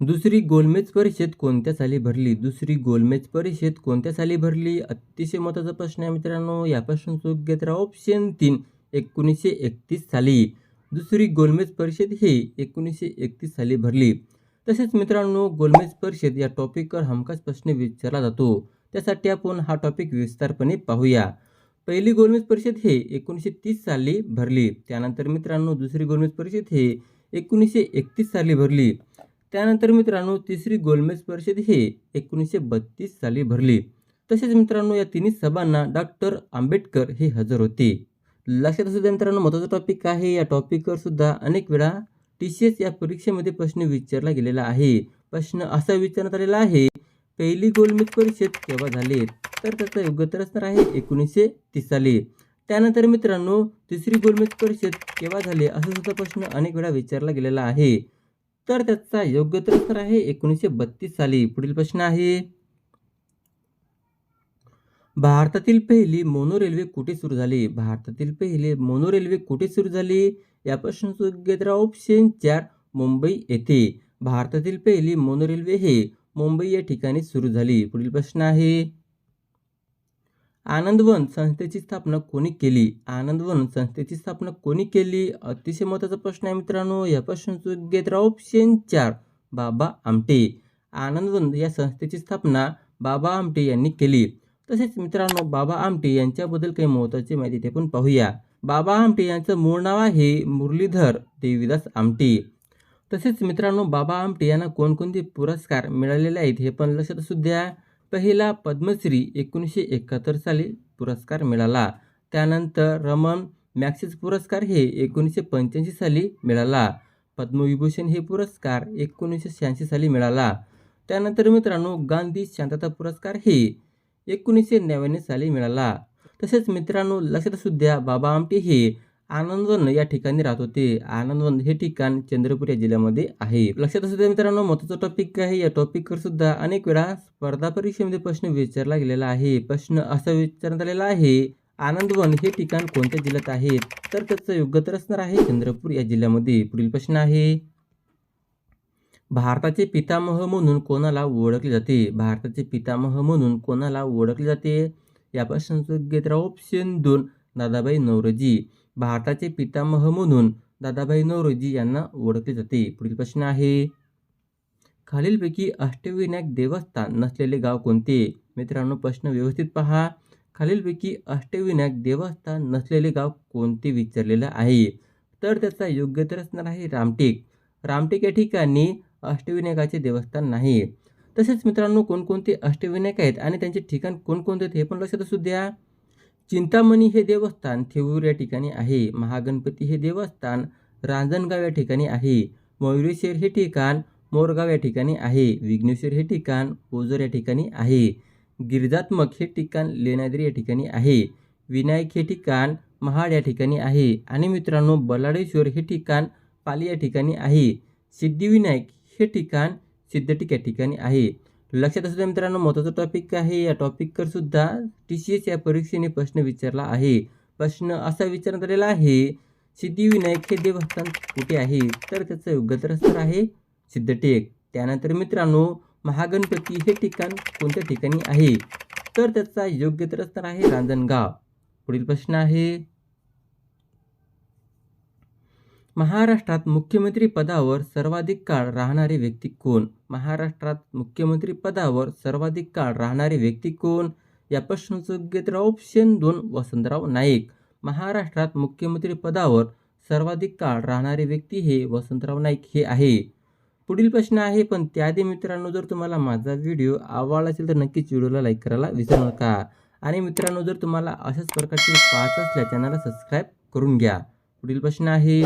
दुसरी गोलमेज परिषद कोणत्या साली भरली? दुसरी गोलमेज परिषद कोणत्या साली भरली? अतिशय महत्त्वाचा प्रश्न आहे मित्रांनो. या प्रश्न घेत ऑप्शन तीन एकोणीसशे एकतीस साली. दुसरी गोलमेज परिषद ही एकोणीसशे एकतीस साली भरली. तसेच मित्रांनो गोलमेज परिषद या टॉपिकवर हमखास प्रश्न विचारला जातो. त्यासाठी आपण हा टॉपिक विस्तारपणे पाहूया. पहिली गोलमेज परिषद हे एकोणीसशे तीस साली भरली. त्यानंतर मित्रांनो दुसरी गोलमेज परिषद हे एकोणीसशे एकतीस साली भरली. त्यानंतर मित्रांनो तिसरी गोलमेज परिषद हे एकोणीसशे बत्तीस साली भरली. तसेच मित्रांनो या तिन्ही सभांना डॉक्टर आंबेडकर हे हजर होते. लक्षात असू द्या मित्रांनो महत्त्वाचा टॉपिक आहे. या टॉपिकवर सुद्धा अनेक वेळा टी सी एस या परीक्षेमध्ये प्रश्न विचारला गेलेला आहे. प्रश्न असा विचारण्यात आलेला आहे पहिली गोलमेज परिषद केव्हा झाली? तर त्याचं योग्य तर असणार आहे एकोणीसशे तीस साली. त्यानंतर मित्रांनो तिसरी गोलमेज परिषद केव्हा झाली? असा सुद्धा प्रश्न अनेक वेळा विचारला गेलेला आहे. तर त्याचा योग्य उत्तर आहे. एकोणीसशे बत्तीस साली पुढील प्रश्न आहे. भारतातील पहिली मोनो रेल्वे कुठे सुरू झाली? भारतातील पहिली मोनो रेल्वे कुठे सुरू झाली? या प्रश्नाचं योग्य ऑप्शन चार मुंबई येथे. भारतातील पहिली मोनो रेल्वे हे मुंबई या ठिकाणी सुरू झाली. पुढील प्रश्न आहे. आनंदवन संस्थेची स्थापना कोणी केली? आनंदवन संस्थेची स्थापना कोणी केली? अतिशय महत्त्वाचा प्रश्न आहे मित्रांनो. या प्रश्नाचं योग्य उत्तर ऑप्शन चार बाबा आमटे. आनंदवन या संस्थेची स्थापना बाबा आमटे यांनी केली. तसेच मित्रांनो बाबा आमटे यांच्याबद्दल काही महत्त्वाची माहिती ते पण पाहूया. बाबा आमटे यांचं मूळ नाव आहे मुरलीधर देवीदास आमटे. तसेच मित्रांनो बाबा आमटे यांना कोणकोणते पुरस्कार मिळालेले आहेत हे पण लक्षात असू द्या. पहिला पद्मश्री एकोणीसशे एकाहत्तर साली पुरस्कार मिळाला. त्यानंतर रमन मॅक्सिस पुरस्कार हे एकोणीसशे पंच्याऐंशी साली मिळाला. पद्मविभूषण हे पुरस्कार एकोणीसशे शहाऐंशी साली मिळाला. त्यानंतर मित्रांनो गांधी शांतता पुरस्कार हे एकोणीसशे नव्याण्णव साली मिळाला. तसेच मित्रांनो लक्षात सुद्धा बाबा आमटे हे आनंदवन या ठिकाणी राहत होते आनंदवन हे ठिकाण चंद्रपूर या जिल्ह्यामध्ये आहे. लक्षात असू द्या मित्रांनो महत्त्वाचा टॉपिक आहे? या टॉपिकवर सुद्धा अनेक वेळा स्पर्धा परीक्षेमध्ये प्रश्न विचारला गेलेला आहे. प्रश्न असा विचारण्यात आलेला आहे आनंदवन हे ठिकाण कोणत्या जिल्ह्यात आहे? तर त्याचं योग्य तर असणार आहे चंद्रपूर या जिल्ह्यामध्ये. पुढील प्रश्न आहे भारताचे पितामह म्हणून कोणाला ओळखले जाते? भारताचे पितामह म्हणून कोणाला ओळखले जाते? या प्रश्नाचं योग्य उत्तर ऑप्शन दोन दादाबाई नौरोजी भारताचे पितामह म्हणून दादाभाई नौरोजी यांना ओळखले जाते. पुढील प्रश्न आहे खालीलपैकी अष्टविनायक देवस्थान नसलेले गाव कोणते? मित्रांनो प्रश्न व्यवस्थित पहा. खालीलपैकी अष्टविनायक देवस्थान नसलेले गाव कोणते विचारलेलं आहे? तर त्याचा योग्य तर असणार आहे रामटेक. रामटेक या ठिकाणी अष्टविनायकाचे देवस्थान नाही. तसेच मित्रांनो कोणकोणते अष्टविनायक आहेत आणि त्यांचे ठिकाण कोणकोणते आहेत हे पण लक्षात असू द्या. चिंतामणी हे देवस्थान थेऊर या ठिकाणी आहे. महागणपती हे देवस्थान रांजणगाव या ठिकाणी आहे. मयुरेश्वर हे ठिकाण मोरगाव या ठिकाणी आहे. विघ्नेश्वर हे ठिकाण ओझर या ठिकाणी आहे. गिरिजात्मक हे ठिकाण लेण्याद्री या ठिकाणी आहे. विनायक हे ठिकाण महाड या ठिकाणी आहे. आणि मित्रांनो बलाडेश्वर हे ठिकाण पाली या ठिकाणी आहे. सिद्धिविनायक हे ठिकाण सिद्धटीक या ठिकाणी आहे. लक्षात असू द्या मित्रांनो महत्त्वाचा टॉपिक आहे. या टॉपिकवर सुद्धा टी सी एस या परीक्षेने प्रश्न विचारला आहे. प्रश्न असा विचारण्यात आलेला आहे सिद्धिविनायक हे देवस्थान कुठे आहे? तर त्याचं योग्य तर आहे सिद्धटेक. त्यानंतर मित्रांनो महागणपती हे ठिकाण कोणत्या ठिकाणी आहे? तर त्याचा योग्य तर असणार आहे रांजणगाव. पुढील प्रश्न आहे महाराष्ट्रात मुख्यमंत्री पदावर सर्वाधिक काळ राहणारे व्यक्ती कोण? महाराष्ट्रात मुख्यमंत्री पदावर सर्वाधिक काळ राहणारे व्यक्ती कोण? या प्रश्नाचं योग्य उत्तर ऑप्शन दोन वसंतराव नाईक. महाराष्ट्रात मुख्यमंत्री पदावर सर्वाधिक काळ राहणारे व्यक्ती हे वसंतराव नाईक हे आहे. पुढील प्रश्न आहे पण त्याआधी मित्रांनो जर तुम्हाला माझा व्हिडिओ आवडला असेल तर नक्कीच व्हिडिओला लाईक करायला विसरू नका. आणि मित्रांनो जर तुम्हाला अशाच प्रकारचे पाहत असल्या चॅनलला सबस्क्राईब करून घ्या. पुढील प्रश्न आहे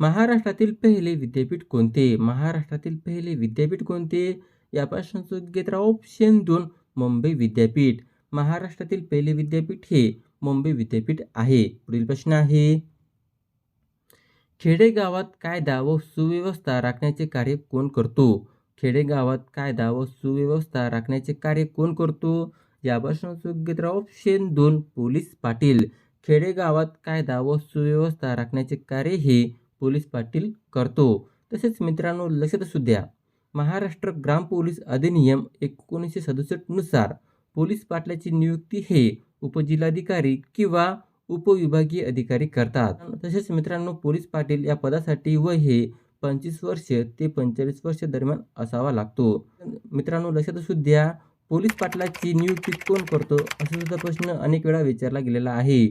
महाराष्ट्रातील पहिले विद्यापीठ कोणते? महाराष्ट्रातील पहिले विद्यापीठ कोणते? या प्रश्नाचं योग्य ऑप्शन दोन मुंबई विद्यापीठ. महाराष्ट्रातील पहिले विद्यापीठ हे मुंबई विद्यापीठ आहे. पुढील प्रश्न आहे. खेडेगावात कायदा व सुव्यवस्था राखण्याचे कार्य कोण करतो? खेडेगावात कायदा व सुव्यवस्था राखण्याचे कार्य कोण करतो? या प्रश्नाचं योग्य ऑप्शन दोन पोलीस पाटील. खेडेगावात कायदा व सुव्यवस्था राखण्याचे कार्य हे पोलीस पाटील करतो. तसेच मित्रांनो लक्षात असू द्या महाराष्ट्र ग्राम पोलीस अधिनियम एकोणीसशे सदुसष्टनुसार पोलीस पाटलाची नियुक्ती हे उपजिल्हाधिकारी किंवा उपविभागीय अधिकारी करतात. तसेच मित्रांनो पोलीस पाटील या पदासाठी वय हे पंचवीस वर्ष ते पंचेचाळीस वर्ष दरम्यान असावा लागतो. मित्रांनो लक्षात असू द्या पोलीस पाटलाची नियुक्ती कोण करतो? असा सुद्धा प्रश्न अनेक वेळा विचारला गेलेला आहे.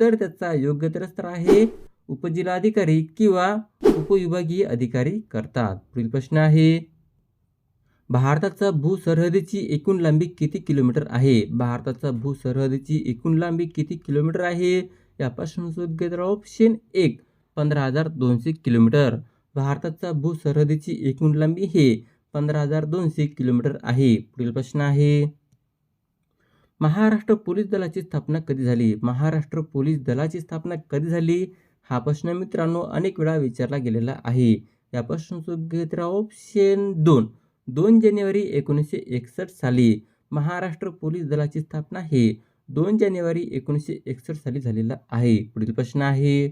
तर त्याचा योग्य तर आहे उपजिल्हाधिकारी किंवा उपविभागीय अधिकारी करतात. पुढील प्रश्न आहे भारताचा भूसरहदीची एकूण लांबी किती किलोमीटर आहे? भारताचा भूसरहदीची एकूण लांबी किती किलोमीटर आहे? यापासून योग्य ऑप्शन एक पंधरा हजार दोनशे किलोमीटर. भारताचा भूसरहदीची एकूण लांबी हे पंधरा हजार दोनशे किलोमीटर आहे. पुढील प्रश्न आहे महाराष्ट्र पोलीस दलाची स्थापना कधी झाली? महाराष्ट्र पोलीस दलाची स्थापना कधी झाली? हा प्रश्न मित्रांनो अनेक वेळा विचारला गेलेला आहे. या प्रश्नाचं तर ऑप्शन दोन. दोन जानेवारी एकोणीसशे एकसष्ट साली महाराष्ट्र पोलीस दलाची स्थापना ही दोन जानेवारी एकोणीसशे एकसष्ट साली झालेला आहे. पुढील प्रश्न आहे.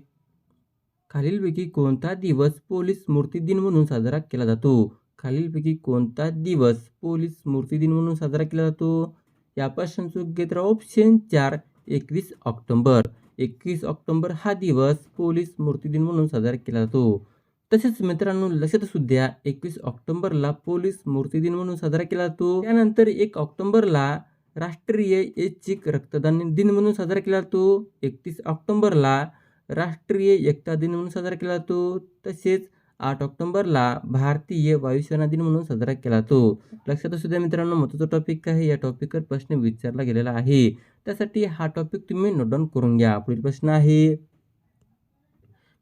खालीलपैकी कोणता दिवस पोलीस मूर्ती दिन म्हणून साजरा केला जातो? खालीलपैकी कोणता दिवस पोलीस मूर्ती दिन म्हणून साजरा केला जातो? या प्रश्नाचं तर ऑप्शन चार. एकवीस ऑक्टोंबर. एकवीस ऑक्टोंबर हा दिवस पोलीस स्मृती दिन म्हणून साजरा केला जातो. तसेच मित्रांनो लक्षात असू द्या एकवीस ऑक्टोंबरला पोलीस स्मृती दिन म्हणून साजरा केला जातो. त्यानंतर एक ऑक्टोंबरला राष्ट्रीय ऐच्छिक रक्तदान दिन म्हणून साजरा केला जातो. एकतीस ऑक्टोंबरला राष्ट्रीय एकता दिन म्हणून साजरा केला जातो. तसेच आठ ऑक्टोंबरला भारतीय वायुसेना दिन म्हणून साजरा केला जातो. लक्षात असू द्या मित्रांनो महत्त्वाचा टॉपिक आहे? या टॉपिकवर प्रश्न विचारला गेलेला आहे. त्यासाठी हा टॉपिक तुम्ही नोट डाऊन करून घ्या. पुढील प्रश्न आहे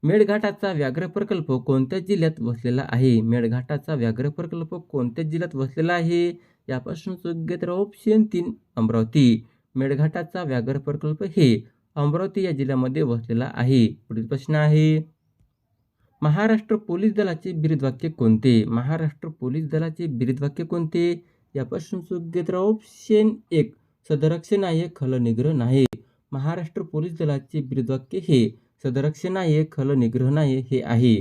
मेळघाटाचा व्याघ्र प्रकल्प कोणत्या जिल्ह्यात वसलेला आहे? मेळघाटाचा व्याघ्र प्रकल्प कोणत्या जिल्ह्यात वसलेला आहे? यापासून योग्य तर ऑप्शन तीन अमरावती. मेळघाटाचा व्याघ्र प्रकल्प हे अमरावती या जिल्ह्यामध्ये वसलेला आहे. पुढील प्रश्न आहे महाराष्ट्र पोलीस दलाचे बिरुदवाक्य कोणते? महाराष्ट्र पोलीस दलाचे बिरुदवाक्य कोणते? यापासून योग्य तर ऑप्शन एक सदरक्ष नायक खलनिग्रह नाही. महाराष्ट्र पोलीस दलाचे बिरुदवाक्य हे सदरक्ष नायक खलनिग्रह नाही हे आहे.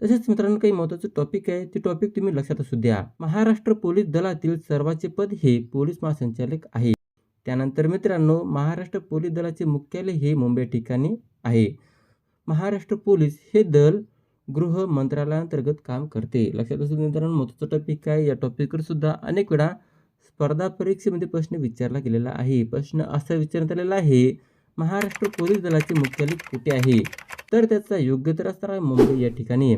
तसेच मित्रांनो काही महत्त्वाचं टॉपिक आहे. ते टॉपिक तुम्ही लक्षात असू द्या. महाराष्ट्र पोलीस दलातील सर्वाचे पद हे पोलीस महासंचालक आहे. त्यानंतर मित्रांनो महाराष्ट्र पोलीस दलाचे मुख्यालय हे मुंबई ठिकाणी आहे. महाराष्ट्र पोलीस हे दल गृह मंत्रालयाअंतर्गत काम करते. लक्षात असू मित्रांनो महत्त्वाचं टॉपिक आहे. या टॉपिकवर सुद्धा अनेक वेळा स्पर्धा परीक्षेमध्ये प्रश्न विचारला गेलेला आहे. प्रश्न असा विचारण्यात आलेला आहे महाराष्ट्र पोलीस दलाचे मुख्यालय कुठे आहे? तर त्याचा योग्य तर असणार आहे मुंबई या ठिकाणी.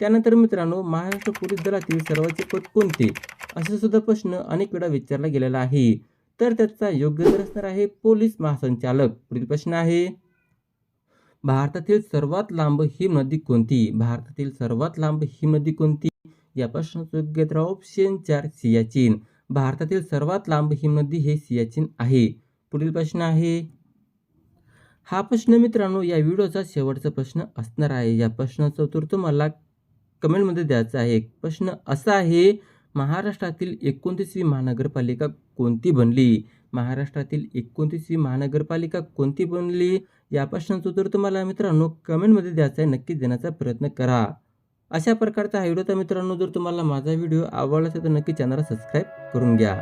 त्यानंतर मित्रांनो महाराष्ट्र पोलीस दलातील सर्वाचे पद कोणते? असा सुद्धा प्रश्न अनेक वेळा विचारला गेलेला आहे. तर त्याचा योग्य तर असणार आहे पोलीस महासंचालक. पुढील प्रश्न आहे भारतातील सर्वात लांब हिम नदी कोणती? भारतातील सर्वात लांब हिम नदी कोणती? प्रश्नाचं योग्य तर ऑप्शन चार सियाचीन. भारतातील सर्वात लांब हिमनदी हे सियाचीन आहे. पुढील प्रश्न आहे हा प्रश्न मित्रांनो या व्हिडिओचा शेवटचा प्रश्न असणार आहे. या प्रश्नाचं उत्तर तुम्हाला कमेंटमध्ये द्यायचं आहे. प्रश्न असा आहे महाराष्ट्रातील एकोणतीसवी महानगरपालिका कोणती बनली? महाराष्ट्रातील एकोणतीसवी महानगरपालिका कोणती बनली? या प्रश्नाचं उत्तर तुम्हाला मित्रांनो कमेंटमध्ये द्यायचं आहे. नक्कीच देण्याचा प्रयत्न करा. अशा प्रकारचा हा व्हिडिओ तर मित्रांनो जर तुम्हाला माझा व्हिडिओ आवडला असेल तर नक्की चॅनलला सबस्क्राईब करून घ्या.